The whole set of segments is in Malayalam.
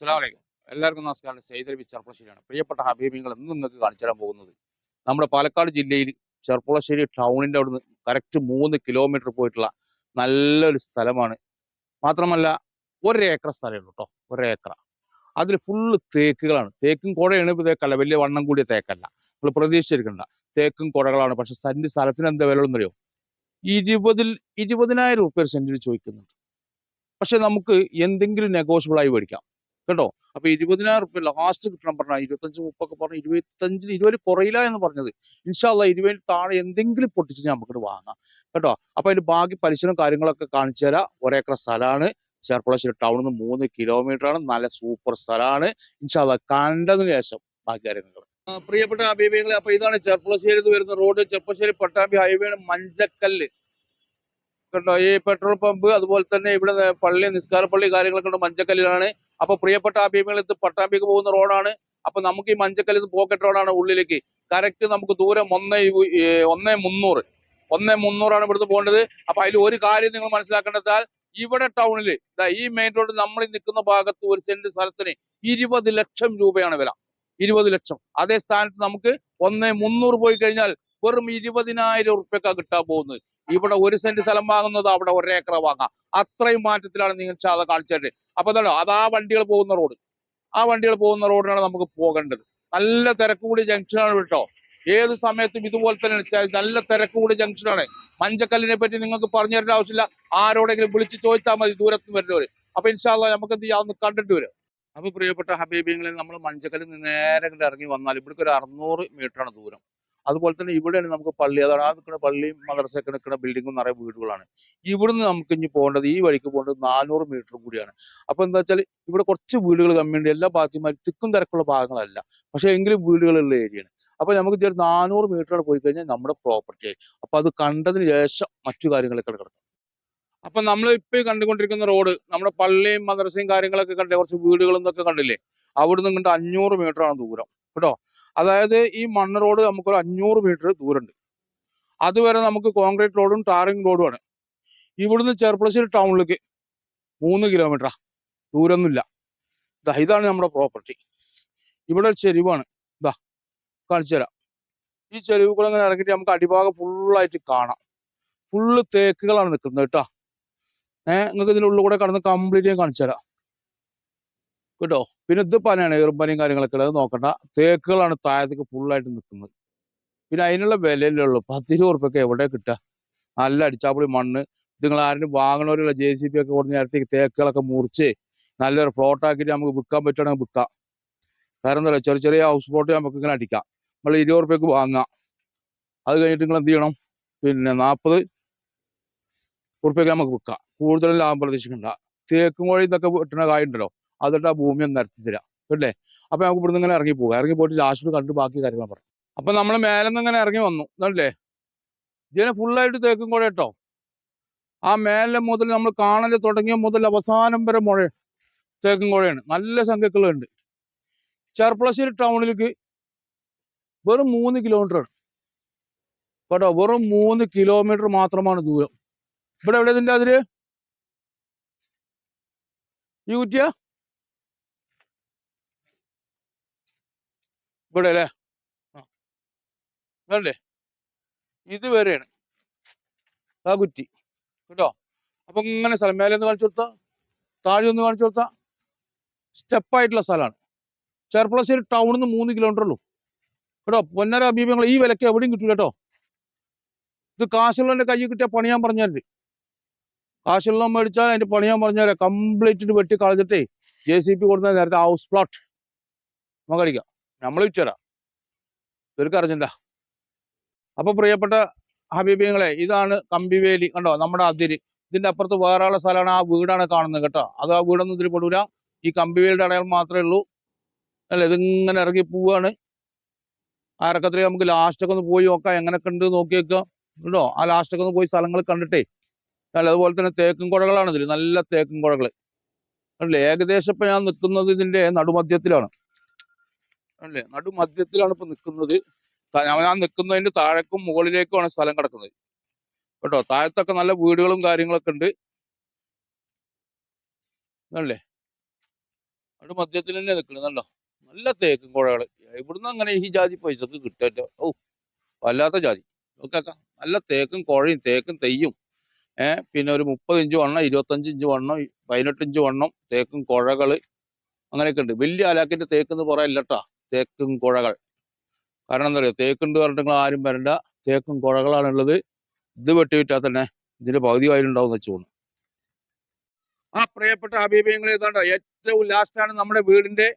അസ്സലാമലൈക്കും എല്ലാവർക്കും നമസ്കാരം. സെയ്തലബി ചെർപ്പളശ്ശേരിയാണ് പ്രിയപ്പെട്ട ഹബീബിങ്ങൾ ഇന്ന് നിങ്ങൾക്ക് കാണിച്ചു തരാൻ പോകുന്നത് നമ്മുടെ പാലക്കാട് ജില്ലയിൽ ചെർപ്പളശ്ശേരി ടൗണിന്റെ അവിടുന്ന് കറക്റ്റ് മൂന്ന് കിലോമീറ്റർ പോയിട്ടുള്ള നല്ലൊരു സ്ഥലമാണ്. മാത്രമല്ല ഒരേക്കർ സ്ഥലമേ ഉള്ളൂ കേട്ടോ ഒരേക്കർ അതിൽ ഫുള്ള് തേക്കുകളാണ്. തേക്കും ഇപ്പോൾ തേക്കല്ല വലിയ വണ്ണം കൂടിയ തേക്കല്ല. നമ്മൾ പ്രതീക്ഷിച്ചിരിക്കണ്ട. തേക്കും കുടകളാണ്. പക്ഷെ സെന്റ് സ്ഥലത്തിന് എന്താ വില ഒന്നറിയോ ഇരുപതിൽ ഇരുപതിനായിരം റുപ്യ സെന്റിന് ചോദിക്കുന്നുണ്ട്. പക്ഷെ നമുക്ക് എന്തെങ്കിലും നെഗോഷ്യബിൾ ആയി മേടിക്കാം. കേട്ടോ? അപ്പൊ ഇരുപതിനായിരം റുപ്യ ലാസ്റ്റ് കിട്ടണം പറഞ്ഞാൽ ഇരുപത്തഞ്ച് മുപ്പൊക്കെ പറഞ്ഞ ഇരുപത്തഞ്ചിന് ഇരുപതിൽ കുറയില്ല എന്ന് പറഞ്ഞത്. ഇൻഷാല്ല ഇരുപതിന് താഴെ എന്തെങ്കിലും പൊട്ടിച്ച് നമുക്ക് വാങ്ങാം. കേട്ടോ? അപ്പൊ അതിന്റെ ബാക്കി പലിശനും കാര്യങ്ങളൊക്കെ കാണിച്ചു തരാം. ഒരേക്കർ സ്ഥലമാണ്. ചെർപ്പളശ്ശേരി ടൗണിൽ നിന്ന് മൂന്ന് കിലോമീറ്റർ ആണ്. നല്ല സൂപ്പർ സ്ഥലമാണ്. ഇൻഷാല്ല കണ്ടതിന് ശേഷം ബാക്കി കാര്യങ്ങൾ പ്രിയപ്പെട്ട അഭിപ്രായങ്ങളെ അപ്പൊ ഇതാണ് ചെർപ്പളശ്ശേരി വരുന്ന റോഡ് ചെർപ്പശ്ശേരി പട്ടാമ്പി ഹൈവേ മഞ്ചക്കല്ല്. കണ്ടോ? ഈ പെട്രോൾ പമ്പ് അതുപോലെ തന്നെ ഇവിടെ പള്ളി നിസ്കാര പള്ളി കാര്യങ്ങളൊക്കെ ഉണ്ട് മഞ്ചക്കല്ലിലാണ്. അപ്പൊ പ്രിയപ്പെട്ട അഭിപ്രായങ്ങൾ ഇത് പട്ടാമ്പിക്ക് പോകുന്ന റോഡാണ്. അപ്പൊ നമുക്ക് ഈ മഞ്ചക്കല്ലിൽ നിന്ന് പോക്കറ്റ് റോഡാണ് ഉള്ളിലേക്ക്. കറക്റ്റ് നമുക്ക് ദൂരം ഒന്ന് ഒന്നേ മുന്നൂറ്. ഒന്നേ മുന്നൂറാണ് ഇവിടുന്ന് പോകേണ്ടത്. അപ്പൊ അതിൽ ഒരു കാര്യം നിങ്ങൾ മനസ്സിലാക്കേണ്ടതാൽ ഇവിടെ ടൗണിൽ ഈ മെയിൻ റോഡ് നമ്മൾ നിൽക്കുന്ന ഭാഗത്ത് ഒരു സെന്റ് സ്ഥലത്തിന് ഇരുപത് ലക്ഷം രൂപയാണ് വില. ഇരുപത് ലക്ഷം. അതേ സ്ഥാനത്ത് നമുക്ക് ഒന്നേ മുന്നൂറ് പോയി കഴിഞ്ഞാൽ വെറും ഇരുപതിനായിരം ഉറുപ്പ്യൊക്കെ കിട്ടാൻ പോകുന്നത്. ഇവിടെ ഒരു സെന്റ് സ്ഥലം വാങ്ങുന്നത് അവിടെ ഒരേക്കർ വാങ്ങാം. അത്രയും മാറ്റത്തിലാണ് നിങ്ങൾ ചാത കാണിച്ചത്. അപ്പൊ എന്താണോ അത് ആ വണ്ടികൾ പോകുന്ന റോഡ്. ആ വണ്ടികൾ പോകുന്ന റോഡിനാണ് നമുക്ക് പോകേണ്ടത്. നല്ല തിരക്ക് കൂടി ജംഗ്ഷനാണ് കേട്ടോ. ഏത് സമയത്തും ഇതുപോലെ തന്നെ നല്ല തിരക്ക് കൂടി ജംഗ്ഷനാണ് മഞ്ചക്കല്ലിനെ പറ്റി നിങ്ങൾക്ക് പറഞ്ഞു തരേണ്ട ആവശ്യമില്ല. ആരോടെങ്കിലും വിളിച്ച് ചോദിച്ചാൽ മതി ദൂരത്ത് വരുന്നവര്. അപ്പൊ ഇൻഷാല്ല നമുക്ക് എന്ത് ചെയ്യാം? കണ്ടിട്ട് വരും. അപ്പൊ പ്രിയപ്പെട്ട ഹബീബിങ്ങളിൽ നമ്മൾ മഞ്ചക്കല്ലിൽ നിന്ന് നേരെ ഇറങ്ങി വന്നാൽ ഇവിടേക്ക് ഒരു അറുന്നൂറ് ആണ് ദൂരം. അതുപോലെ തന്നെ ഇവിടെയാണ് നമുക്ക് പള്ളി. അതാണ് ആ നിൽക്കുന്ന പള്ളിയും മദ്രസയൊക്കെ നിൽക്കുന്ന ബിൽഡിങ്ങും നിറയെ വീടുകളാണ്. ഇവിടുന്ന് നമുക്ക് ഇനി പോകേണ്ടത് ഈ വഴിക്ക് പോകേണ്ടത് നാനൂറ് മീറ്റർ കൂടിയാണ്. അപ്പൊ എന്താ വെച്ചാൽ ഇവിടെ കുറച്ച് വീടുകൾ കമ്മിയുണ്ട്. എല്ലാ ഭാഗത്തുമാരും തിക്കും തിരക്കുള്ള ഭാഗങ്ങളല്ല. പക്ഷെ എങ്കിലും വീടുകളുള്ള ഏരിയയാണ് അപ്പൊ നമുക്ക് ഒരു നാനൂറ് മീറ്റർ പോയി കഴിഞ്ഞാൽ നമ്മുടെ പ്രോപ്പർട്ടി ആയി. അപ്പൊ അത് കണ്ടതിന് ശേഷം മറ്റു കാര്യങ്ങളൊക്കെ കിടക്കും അപ്പൊ നമ്മൾ ഇപ്പൊ ഈ കണ്ടുകൊണ്ടിരിക്കുന്ന റോഡ് നമ്മുടെ പള്ളിയും മദ്രസയും കാര്യങ്ങളൊക്കെ കണ്ടേ. കുറച്ച് വീടുകളും എന്നൊക്കെ കണ്ടില്ലേ? അവിടുന്ന് ഇങ്ങോട്ട് അഞ്ഞൂറ് ആണ് ദൂരം. കേട്ടോ? അതായത് ഈ മണ്ണ് റോഡ് നമുക്കൊരു അഞ്ഞൂറ് മീറ്റർ ദൂരമുണ്ട്. അതുവരെ നമുക്ക് കോൺക്രീറ്റ് റോഡും ടാറിംഗ് റോഡുമാണ് ഇവിടുന്ന് ചെർപ്പളശ്ശേരി ടൗണിലേക്ക് മൂന്ന് കിലോമീറ്ററാ. ദൂരമൊന്നുമില്ല. ഇതാ ഇതാണ് നമ്മുടെ പ്രോപ്പർട്ടി. ഇവിടെ ചെരിവാണ്. ഇതാ കാണിച്ചു തരാം. ഈ ചെരുവ് കൂടെ ഇങ്ങനെ ഇറങ്ങിയിട്ട് നമുക്ക് അടിഭാഗം ഫുള്ളായിട്ട് കാണാം. ഫുള്ള് തേക്കുകളാണ് നിൽക്കുന്നത് കേട്ടോ. ഏഹ് നിങ്ങൾക്ക് ഇതിന്റെ ഉള്ളിൽ കൂടെ കടന്ന് കംപ്ലീറ്റ് ഞാൻ കാണിച്ചു തരാം. കേട്ടോ? പിന്നെ ഇത് പനയാണ് ഈർപ്പനയും കാര്യങ്ങളൊക്കെ ഉള്ളത് നോക്കണ്ട. തേക്കുകളാണ് താഴത്തേക്ക് ഫുള്ളായിട്ട് നിൽക്കുന്നത് പിന്നെ അതിനുള്ള വിലയല്ലേ ഉള്ളൂ. പത്ത് ഉറുപ്പൊക്കെ എവിടെ കിട്ടുക? നല്ല അടിച്ചാപ്പൊളി മണ്ണ്. ഇത് നിങ്ങൾ ആരും വാങ്ങണവരുള്ള ജെ സി ബി ഒക്കെ കൊടുത്ത് നേരത്തേക്ക് തേക്കുകളൊക്കെ മുറിച്ച് നല്ലൊരു ഫ്ലോട്ടാക്കിട്ട് നമുക്ക് വിൽക്കാൻ പറ്റുകയാണെങ്കിൽ വിൽക്കാം. കാരണം എന്താ ചെറിയ ചെറിയ ഹൗസ് ബോട്ട് നമുക്ക് ഇങ്ങനെ അടിക്കാം. നമ്മൾ ഇരുപത് ഉറുപ്പ്യക്ക് വാങ്ങാം. അത് കഴിഞ്ഞിട്ട് നിങ്ങൾ എന്ത് ചെയ്യണം? പിന്നെ നാൽപ്പത് ഉറുപ്പ്യക്ക് നമുക്ക് വിൽക്കാം. കൂടുതൽ ലാഭം പ്രതീക്ഷിക്കണ്ട. തേക്കും കോഴി ഇതൊക്കെ വെട്ടുന്ന കായ ഉണ്ടല്ലോ അതിട്ട് ആ ഭൂമി ഒന്ന് നിരത്തി തരാം. അല്ലേ അപ്പൊ നമുക്ക് ഇവിടുന്ന് ഇങ്ങനെ ഇറങ്ങി പോകാം. ഇറങ്ങി പോയിട്ട് ലാസ്റ്റ് കണ്ടു ബാക്കി കാര്യങ്ങൾ പറയാം അപ്പൊ നമ്മൾ മേലെ നിന്ന് ഇങ്ങനെ ഇറങ്ങി വന്നു. അല്ലേ ഇതിനെ ഫുള്ളായിട്ട് തേക്കും കൂടെ കേട്ടോ. ആ മേലെ മുതൽ നമ്മൾ കാണൽ തുടങ്ങിയ മുതൽ അവസാനം വരെ മുഴ തേക്കും കുഴയാണ് നല്ല സംഖ്യകളുണ്ട് ചെർപ്പളശ്ശേരി ടൗണിലേക്ക് വെറും മൂന്ന് കിലോമീറ്റർ കേട്ടോ? വെറും മൂന്ന് കിലോമീറ്റർ മാത്രമാണ് ദൂരം. ഇവിടെ എവിടെ ഇതിന്റെ അതിര് ഈ കുറ്റിയ? ഇവിടെ അല്ലേ ആ. ഇത് വരെയാണ് ആ കുറ്റി. കേട്ടോ? അപ്പൊ ഇങ്ങനെ സ്ഥലം. മേലെ ഒന്ന് കാണിച്ചു കൊടുത്ത? താഴെ ഒന്ന് കാണിച്ചു കൊടുത്ത? സ്റ്റെപ്പായിട്ടുള്ള സ്ഥലമാണ്. ചെർപ്പളശ്ശേരി ടൗണിൽ നിന്ന് മൂന്ന് കിലോമീറ്റർ ഉള്ളൂ. കേട്ടോ? പൊന്നര അഭീപങ്ങൾ ഈ വിലക്ക് എവിടെയും കിട്ടൂല കേട്ടോ? ഇത് കാശുള്ളവന്റെ കയ്യിൽ കിട്ടിയ പണിയാൻ പറഞ്ഞാൽ കാശുള്ള മേടിച്ചാൽ അതിന്റെ പണിയാൻ പറഞ്ഞാൽ കംപ്ലീറ്റ് വെട്ടി കളഞ്ഞിട്ടേ ജെ സി പി കൊടുത്ത നേരത്തെ ഹൗസ് പ്ലോട്ട് നമുക്ക് അടിക്കാം. നമ്മൾ വിറ്റുതരാം. ഇവർക്ക് അറിഞ്ഞില്ല അപ്പൊ പ്രിയപ്പെട്ട ഹബീബിങ്ങളെ ഇതാണ് കമ്പിവേലി കണ്ടോ? നമ്മുടെ അതിര്. ഇതിന്റെ അപ്പുറത്ത് വേറെ ഉള്ള സ്ഥലമാണ് ആ വീടാണ് കാണുന്നത് കേട്ടോ. അത് ആ വീടൊന്നും ഇതിൽ പെടൂല. ഈ കമ്പിവേലിയുടെ അടയാളം മാത്രമേ ഉള്ളൂ. അല്ല? ഇതിങ്ങനെ ഇറങ്ങി പോവാണ്. ആ ഇറക്കത്തിൽ നമുക്ക് ലാസ്റ്റൊക്കെ ഒന്ന് പോയി നോക്കാം. എങ്ങനെയൊക്കെ ഉണ്ട് നോക്കി വെക്കാം. കേട്ടോ ആ ലാസ്റ്റൊക്കെ ഒന്ന് പോയി സ്ഥലങ്ങൾ കണ്ടിട്ടേ. അല്ല? അതുപോലെ തന്നെ തേക്കും കുഴകളാണ് ഇതിൽ നല്ല തേക്കും കുഴകൾ അല്ലേ? ഏകദേശം ഇപ്പൊ ഞാൻ നിൽക്കുന്നത് ഇതിന്റെ നടുമധ്യത്തിലാണ്. അല്ലേ? നടുമധ്യത്തിലാണ് ഇപ്പൊ നിൽക്കുന്നത് ഞാൻ നിൽക്കുന്നതിന്റെ താഴേക്കും മുകളിലേക്കുമാണ് സ്ഥലം കിടക്കുന്നത്. കേട്ടോ? താഴത്തൊക്കെ നല്ല വീടുകളും കാര്യങ്ങളൊക്കെ ഉണ്ട്. അല്ലേ അവിടെ മധ്യത്തിൽ തന്നെ നിൽക്കുന്നുണ്ടോ നല്ല തേക്കും കുഴകൾ ഇവിടുന്ന് അങ്ങനെ ഈ ജാതി പൈസക്ക് കിട്ടുമല്ലോ ഓ വല്ലാത്ത ജാതി. നോക്കാം നല്ല തേക്കും കുഴയും തേക്കും തെയ്യും. ഏഹ് പിന്നെ ഒരു മുപ്പത് ഇഞ്ച് വണ്ണം ഇരുപത്തഞ്ച് ഇഞ്ച് വണ്ണം പതിനെട്ട് ഇഞ്ച് വണ്ണം തേക്കും കുഴകൾ അങ്ങനെയൊക്കെ ഉണ്ട്. വലിയ അലാക്കിന്റെ തേക്ക് എന്ന് തേക്കും കുഴകൾ കാരണം എന്താ പറയുക തേക്കുണ്ട് പറഞ്ഞിട്ട് ആരും വരണ്ട. തേക്കും കുഴകളാണുള്ളത് ഇത് വെട്ടി വിറ്റാൽ തന്നെ ഇതിന്റെ പകുതി വയലുണ്ടാവും വെച്ചോളൂ. ആ പ്രിയപ്പെട്ട അഭിപ്രായങ്ങൾ ഏതാണ്ടോ ഏറ്റവും ലാസ്റ്റാണ് നമ്മുടെ വീടിന്റെ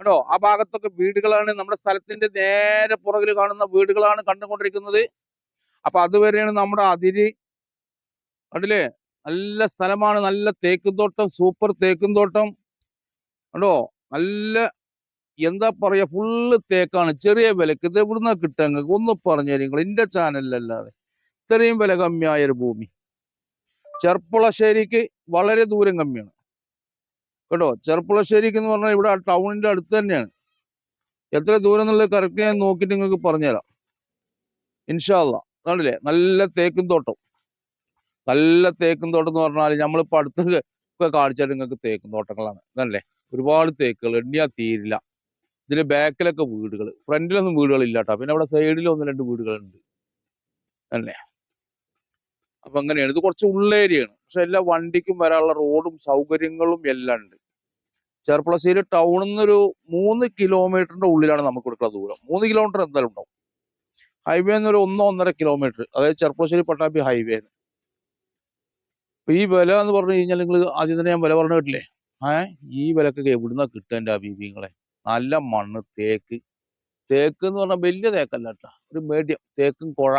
കേട്ടോ ആ ഭാഗത്തൊക്കെ വീടുകളാണ്. നമ്മുടെ സ്ഥലത്തിന്റെ നേരെ പുറകിൽ കാണുന്ന വീടുകളാണ് കണ്ടുകൊണ്ടിരിക്കുന്നത്. അപ്പൊ അതുവരെയാണ് നമ്മുടെ അതിരി കണ്ടില്ലേ? നല്ല സ്ഥലമാണ്. നല്ല തേക്കും തോട്ടം സൂപ്പർ തേക്കും തോട്ടം. കണ്ടോ? നല്ല എന്താ പറയാ ഫുള്ള് തേക്കാണ്. ചെറിയ വിലക്ക്. ഇത് എവിടുന്ന കിട്ടുക നിങ്ങൾക്ക്? ഒന്ന് പറഞ്ഞു നിങ്ങൾ. എന്റെ ചാനലിലല്ലാതെ ഇത്രയും വില കമ്മിയായ ഒരു ഭൂമി. ചെർപ്പുളശ്ശേരിക്ക് വളരെ ദൂരം കമ്മിയാണ്. കേട്ടോ? ചെർപ്പുളശ്ശേരിക്ക് എന്ന് പറഞ്ഞാൽ ഇവിടെ ടൗണിന്റെ അടുത്ത് തന്നെയാണ്. എത്ര ദൂരം എന്നുള്ളത് കറക്റ്റ് ഞാൻ നോക്കിയിട്ട് നിങ്ങൾക്ക് പറഞ്ഞുതരാം. ഇൻഷാല്ല കണ്ടില്ലേ? നല്ല തേക്കും തോട്ടം. നല്ല തേക്കും തോട്ടം എന്ന് പറഞ്ഞാൽ നമ്മളിപ്പോ അടുത്ത് ഒക്കെ കാണിച്ചാൽ നിങ്ങൾക്ക് തേക്കും തോട്ടങ്ങളാണ്. കണ്ടില്ലേ? ഒരുപാട് തേക്കുകൾ. എണ്ണിയാൽ തീരില്ല. ഇതിന്റെ ബാക്കിലൊക്കെ വീടുകൾ ഫ്രണ്ടിലൊന്നും വീടുകളില്ല കേട്ടോ പിന്നെ അവിടെ സൈഡിൽ ഒന്ന് രണ്ട് വീടുകളുണ്ട്. അല്ലേ? അപ്പൊ അങ്ങനെയാണ്. ഇത് കുറച്ച് ഉള്ളേരിയാണ് പക്ഷെ എല്ലാ വണ്ടിക്കും വരാനുള്ള റോഡും സൗകര്യങ്ങളും എല്ലാം ഉണ്ട്. ചെർപ്പളശ്ശേരി ടൗണിൽ നിന്നൊരു മൂന്ന് കിലോമീറ്ററിന്റെ ഉള്ളിലാണ് നമുക്ക് കൊടുക്കുന്ന ദൂരം. മൂന്ന് കിലോമീറ്റർ എന്തായാലും ഉണ്ടാവും. ഹൈവേ ഒരു ഒന്നോ ഒന്നര കിലോമീറ്റർ. അതായത് ചെർപ്പളശ്ശേരി പട്ടാമ്പി ഹൈവേ. അപ്പൊ ഈ വില എന്ന് പറഞ്ഞു കഴിഞ്ഞാൽ നിങ്ങൾ ആദ്യം തന്നെ ഞാൻ വില പറഞ്ഞു കേട്ടില്ലേ? ഏഹ് ഈ വിലക്കൊക്കെ എവിടുന്നാ കിട്ടുക എന്റെ അഭിപ്രായങ്ങളെ നല്ല മണ്ണ് തേക്ക്. തേക്ക് എന്ന് പറഞ്ഞാൽ വലിയ തേക്കല്ല കേട്ടോ ഒരു മീഡിയം തേക്കും കുഴ.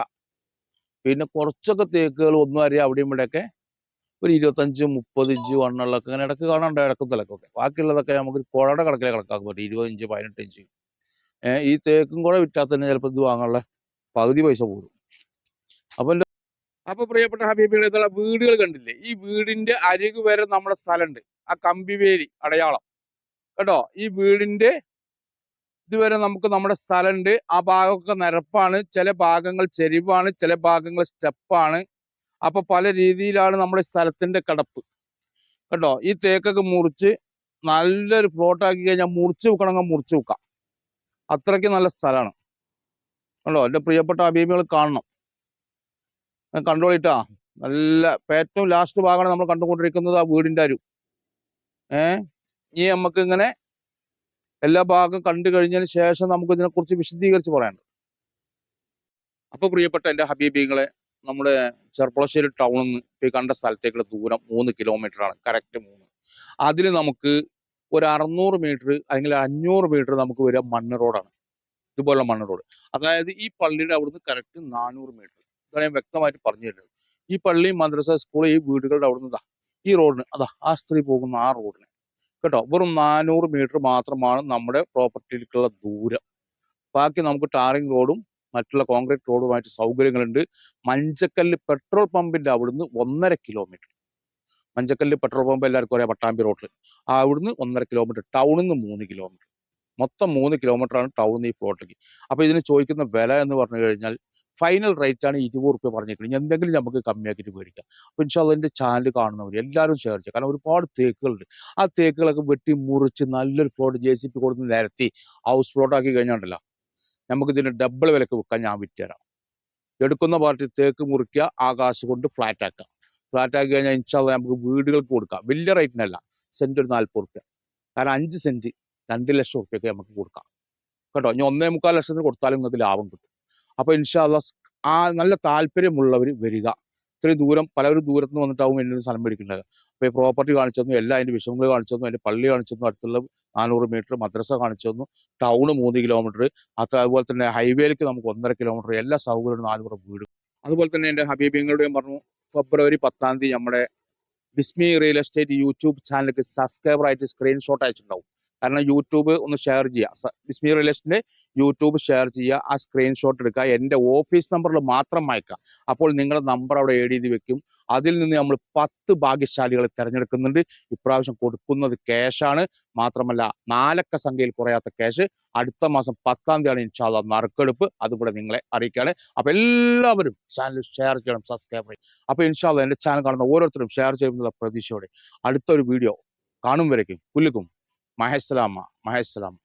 പിന്നെ കുറച്ചൊക്കെ തേക്കുകൾ ഒന്നും അറിയാം അവിടെയും ഇവിടെയൊക്കെ ഒരു ഇരുപത്തഞ്ച് മുപ്പത് ഇഞ്ച് വണ്ണുള്ളൊക്കെ അങ്ങനെ ഇടയ്ക്ക് കാണാണ്ട് ഇടക്കും തലക്കൊക്കെ ബാക്കിയുള്ളതൊക്കെ നമുക്ക് കുഴയുടെ കണക്കിലെ കണക്കാക്കാൻ പറ്റും ഇരുപത് ഇഞ്ച് പതിനെട്ട് ഇഞ്ച്. ഈ തേക്കും കുഴ വിറ്റാൽ തന്നെ ചിലപ്പോൾ ഇത് വാങ്ങാനുള്ള പകുതി പൈസ പോകും അപ്പം അപ്പൊ പ്രിയപ്പെട്ട ഹബീബികൾ ഇതുള്ള വീടുകൾ കണ്ടില്ലേ? ഈ വീടിന്റെ അരികു വരെ നമ്മുടെ സ്ഥലമുണ്ട് ആ കമ്പിവേലി അടയാളം. കേട്ടോ ഈ വീടിന്റെ ഇതുവരെ നമുക്ക് നമ്മുടെ സ്ഥലമുണ്ട്. ആ ഭാഗമൊക്കെ നിരപ്പാണ്. ചില ഭാഗങ്ങൾ ചെരിവാണ് ചില ഭാഗങ്ങൾ സ്റ്റെപ്പാണ്. അപ്പൊ പല രീതിയിലാണ് നമ്മുടെ സ്ഥലത്തിന്റെ കിടപ്പ്. കേട്ടോ ഈ തേക്കൊക്കെ മുറിച്ച് നല്ലൊരു ഫ്ലോട്ട് ആക്കി കഴിഞ്ഞാൽ മുറിച്ച് വെക്കണമെങ്കിൽ മുറിച്ച് വെക്കാം. അത്രയ്ക്ക് നല്ല സ്ഥലമാണ്. കണ്ടോ എന്റെ പ്രിയപ്പെട്ട അഭിമികൾ കാണണം. കണ്ടോളിട്ടാ നല്ല ഏറ്റവും ലാസ്റ്റ് ഭാഗമാണ് നമ്മൾ കണ്ടുകൊണ്ടിരിക്കുന്നത് ആ വീടിന്റെ അരു. ഏഹ് ഇനി നമുക്ക് ഇങ്ങനെ എല്ലാ ഭാഗം കണ്ടു കഴിഞ്ഞതിന് ശേഷം നമുക്ക് ഇതിനെക്കുറിച്ച് വിശദീകരിച്ച് പറയാനുണ്ട് അപ്പൊ പ്രിയപ്പെട്ട എന്റെ ഹബീബിങ്ങളെ നമ്മുടെ ചെർപ്പളശ്ശേരി ടൗണിൽ നിന്ന് കണ്ട സ്ഥലത്തേക്കുള്ള ദൂരം മൂന്ന് കിലോമീറ്റർ ആണ് കറക്റ്റ് മൂന്ന്. അതിൽ നമുക്ക് ഒരു അറുന്നൂറ് മീറ്റർ അല്ലെങ്കിൽ അഞ്ഞൂറ് മീറ്റർ നമുക്ക് വരിക മണ്ണ് റോഡാണ്. ഇതുപോലെ മണ്ണ് റോഡ്. അതായത് ഈ പള്ളിയുടെ അവിടുന്ന് കറക്റ്റ് നാനൂറ് മീറ്റർ ഇതാണ് ഞാൻ വ്യക്തമായിട്ട് പറഞ്ഞു തരുന്നത്. ഈ പള്ളി മദ്രസ സ്കൂൾ ഈ വീടുകളുടെ അവിടുന്ന് ഈ റോഡിന് അതാ ആ സ്ത്രീ പോകുന്ന ആ റോഡിന്. കേട്ടോ? വെറും നാനൂറ് മീറ്റർ മാത്രമാണ് നമ്മുടെ പ്രോപ്പർട്ടിയിലേക്കുള്ള ദൂരം. ബാക്കി നമുക്ക് ടാറിംഗ് റോഡും മറ്റുള്ള കോൺക്രീറ്റ് റോഡുമായിട്ട് സൗകര്യങ്ങളുണ്ട്. മഞ്ചക്കല്ല് പെട്രോൾ പമ്പിന്റെ അവിടുന്ന് ഒന്നര കിലോമീറ്റർ. മഞ്ചക്കല്ല് പെട്രോൾ പമ്പ് എല്ലാവർക്കും അറിയാം പട്ടാമ്പി റോഡിൽ അവിടുന്ന് ഒന്നര കിലോമീറ്റർ ടൗണിൽ നിന്ന് മൂന്ന് കിലോമീറ്റർ. മൊത്തം മൂന്ന് ആണ് ടൗണിൽ നിന്ന് ഈ പ്ലോട്ടിലേക്ക്. അപ്പോൾ ഇതിന് ചോദിക്കുന്ന വില എന്ന് പറഞ്ഞു കഴിഞ്ഞാൽ ഫൈനൽ റേറ്റ് ആണ് ഇരുപത് റുപ്യ പറഞ്ഞിരിക്കുന്നത് എന്തെങ്കിലും നമുക്ക് കമ്മിയാക്കിയിട്ട് മേടിക്കാം. അപ്പൊ ഇൻഷാല്ല എന്റെ ചാനൽ കാണുന്നവർ എല്ലാവരും ഷെയർ ചെയ്യുക. കാരണം ഒരുപാട് തേക്കുകളുണ്ട്. ആ തേക്കുകളൊക്കെ വെട്ടി മുറിച്ച് നല്ലൊരു ഫ്ലോട്ട് ജെ സി പി കൊടുത്ത് നിരത്തി ഹൗസ് ഫ്ലോട്ട് ആക്കി കഴിഞ്ഞാണ്ടല്ലോ നമുക്ക് ഇതിന് ഡബിൾ വിലക്ക് വിൽക്കാൻ ഞാൻ വിറ്റുതരാം എടുക്കുന്ന പാർട്ടി തേക്ക് മുറിക്കുക ആകാശം കൊണ്ട് ഫ്ലാറ്റ് ആക്കുക. ഫ്ലാറ്റ് ആക്കി കഴിഞ്ഞാൽ ഇൻഷാല്ല നമുക്ക് വീടുകൾക്ക് കൊടുക്കാം. വലിയ റേറ്റിനല്ല സെന്റ് ഒരു നാൽപ്പത് റുപ്യ. കാരണം അഞ്ച് സെന്റ് രണ്ട് ലക്ഷം റുപ്യൊക്കെ നമുക്ക് കൊടുക്കാം. കേട്ടോ? ഇനി ഒന്നേ മുക്കാൽ ലക്ഷത്തിന് കൊടുത്താലും നിങ്ങൾക്ക് ലാഭം കിട്ടും. അപ്പൊ ഇൻഷാല്ല ആ നല്ല താല്പര്യമുള്ളവർ വരിക. ഇത്രയും ദൂരം പലവരും ദൂരത്ത് നിന്ന് വന്നിട്ടാവും എന്നൊരു സ്ഥലം മേടിക്കുന്നത് അപ്പൊ ഈ പ്രോപ്പർട്ടി കാണിച്ചു തന്നു എല്ലാ അതിന്റെ വിഷയങ്ങൾ കാണിച്ചു തന്നു അതിന്റെ പള്ളി കാണിച്ചു തന്നു അടുത്തുള്ള നാനൂറ് മീറ്റർ മദ്രസ കാണിച്ചു തന്നു ടൗണ് മൂന്ന് കിലോമീറ്റർ അത് അതുപോലെ തന്നെ ഹൈവേയിലേക്ക് നമുക്ക് ഒന്നര കിലോമീറ്റർ എല്ലാ സൗകര്യവും നാനൂറ് വീട്. അതുപോലെ തന്നെ എന്റെ ഹബീബിങ്ങളുടെയും പറഞ്ഞു ഫെബ്രുവരി പത്താം തീയതി നമ്മുടെ ബിസ്മി റിയൽ എസ്റ്റേറ്റ് യൂട്യൂബ് ചാനലിലേക്ക് സബ്സ്ക്രൈബർ ആയിട്ട് സ്ക്രീൻഷോട്ട് അയച്ചിട്ടുണ്ടാവും. കാരണം യൂട്യൂബ് ഒന്ന് ഷെയർ ചെയ്യുക ബിസ്മി റിലേഷന്റെ യൂട്യൂബ് ഷെയർ ചെയ്യുക ആ സ്ക്രീൻഷോട്ട് എടുക്കുക എന്റെ ഓഫീസ് നമ്പറിൽ മാത്രം അയക്കുക അപ്പോൾ നിങ്ങളുടെ നമ്പർ അവിടെ ഏഡ് ചെയ്ത് വെക്കും. അതിൽ നിന്ന് നമ്മൾ പത്ത് ഭാഗ്യശാലികളെ തിരഞ്ഞെടുക്കുന്നുണ്ട്. ഇപ്രാവശ്യം കൊടുക്കുന്നത് ക്യാഷാണ് മാത്രമല്ല നാലക്ക സംഖ്യയിൽ കുറയാത്ത ക്യാഷ് അടുത്ത മാസം പത്താം തീയതിയാണ് ഇൻഷാല്ല നറുക്കെടുപ്പ്. അതുകൂടെ നിങ്ങളെ അറിയിക്കുകയാണ്. അപ്പോൾ എല്ലാവരും ചാനൽ ഷെയർ ചെയ്യണം സബ്സ്ക്രൈബ് ചെയ്യണം. അപ്പൊ ഇൻഷാല്ല എന്റെ ചാനൽ കാണുന്ന ഓരോരുത്തരും ഷെയർ ചെയ്യുന്നുള്ള പ്രതീക്ഷയോടെ അടുത്തൊരു വീഡിയോ കാണും വരയ്ക്കും. പുല്ലുക്കും. మహేశ్లామ మహేశ్లామ